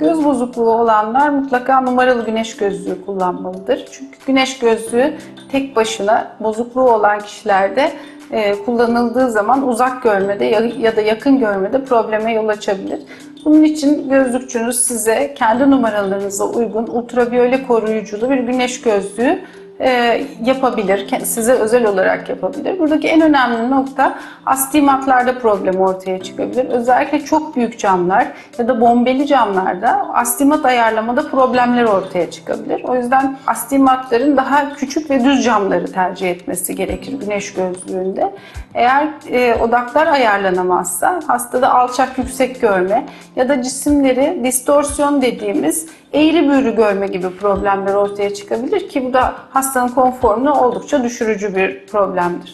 göz bozukluğu olanlar mutlaka numaralı güneş gözlüğü kullanmalıdır. Çünkü güneş gözlüğü tek başına bozukluğu olan kişilerde e, kullanıldığı zaman uzak görmede ya, ya da yakın görmede probleme yol açabilir. Bunun için gözlükçünüz size kendi numaralarınıza uygun ultraviyole koruyuculu bir güneş gözlüğü e, yapabilir. Size özel olarak yapabilir. Buradaki en önemli nokta astigmatlarda problem ortaya çıkabilir. Özellikle çok büyük camlar ya da bombeli camlarda astigmat ayarlamada problemler ortaya çıkabilir. O yüzden astigmatların daha küçük ve düz camları tercih etmesi gerekir güneş gözlüğünde. Eğer e, odaklar ayarlanamazsa hastada alçak yüksek görme ya da cisimleri distorsiyon dediğimiz eğri büğrü görme gibi problemler ortaya çıkabilir ki bu da hastanın konforunu oldukça düşürücü bir problemdir.